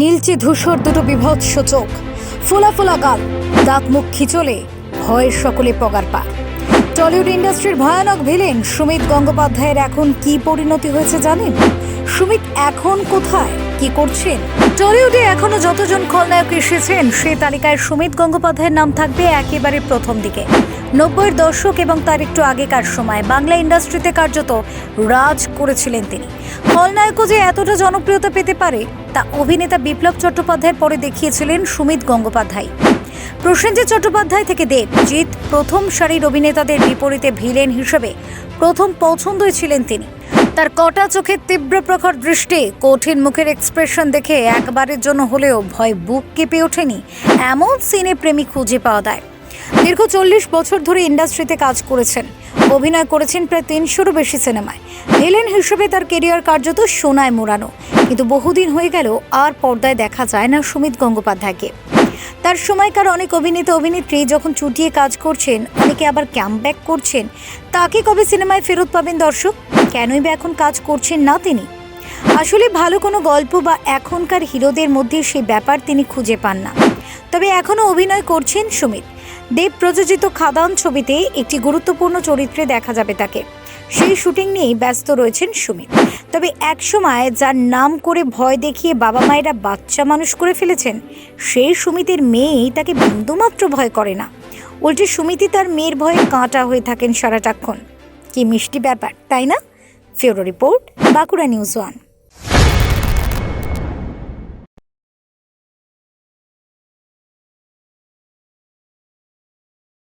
নীলচে ধূসর দুটো বিভৎস চোখ। ফোলা ফোলা গাল, দাঁত মুখ খিচলে ভয়ের সকলে পগার পার টলিউড ইন্ডাস্ট্রির ভয়ানক ভিলেন সুমিত গঙ্গোপাধ্যায়ের এখন কি পরিণতি হয়েছে জানেন? সুমিত এখন কোথায়? কি করছেন? টলিউডে এখনও যতজন খলনায়ক এসেছেন সেই তালিকায় সুমিত গঙ্গোপাধ্যায়ের নাম থাকবে একেবারে প্রথম দিকে। নব্বইয়ের দশক এবং তার একটু আগেকার সময় বাংলা ইন্ডাস্ট্রিতে কার্যত রাজ করেছিলেন তিনি। খলনায়কও যে এতটা জনপ্রিয়তা পেতে পারে, তা অভিনেতা বিপ্লব চট্টোপাধ্যায়ের পরে দেখিয়েছিলেন সুমিত গঙ্গোপাধ্যায়। প্রসেনজিৎ চট্টোপাধ্যায় থেকে দেব, জিৎ প্রথম সারির অভিনেতাদের বিপরীতে ভিলেন হিসেবে প্রথম পছন্দই ছিলেন তিনি। তার কটা চোখের তীব্র প্রখর দৃষ্টি, কঠিন মুখের এক্সপ্রেশন দেখে একবারের জন্য হলেও ভয় বুক কেঁপে ওঠেনি, এমন সিনে প্রেমী খুঁজে পাওয়া যায়। দীর্ঘ চল্লিশ বছর ধরে ইন্ডাস্ট্রিতে কাজ করেছেন। অভিনয় করেছেন প্রায় তিনশোরও বেশি সিনেমায়। ভিলেন হিসেবে তার কেরিয়ার কার্যত সোনায় মোড়ানো। কিন্তু বহুদিন হয়ে গেল, আর পর্দায় দেখা যায় না সুমিত গঙ্গোপাধ্যায়কে। তার সময়কার অনেক অভিনেতা, অভিনেত্রী যখন চুটিয়ে কাজ করছেন, অনেকে আবার ক্যাম্পব্যাক করছেন, তাকে কবে সিনেমায় ফেরত পাবেন দর্শক? কেনই বা এখন কাজ করছেন না তিনি? আসলে ভালো কোনো গল্প বা এখনকার হিরোদের মধ্যে সেই ব্যাপার তিনি খুঁজে পান না। তবে এখনও অভিনয় করছেন সুমিত। দেব প্রযোজিত খাদান ছবিতে একটি গুরুত্বপূর্ণ চরিত্রে দেখা যাবে তাকে। সেই শুটিং নিয়েই ব্যস্ত রয়েছেন সুমিত। তবে একসময় যার নাম করে ভয় দেখিয়ে বাবা মায়েরা বাচ্চা মানুষ করে ফেলেছেন সেই সুমিতের মেয়েই তাকে বিন্দুমাত্র ভয় করে না। উল্টে সুমিতি তার মেয়ের ভয়ে কাঁটা হয়ে থাকেন সারাটাক্ষণ কি মিষ্টি ব্যাপার, তাই না? ফেরো রিপোর্ট, বাঁকুড়া নিউজ ওয়ান।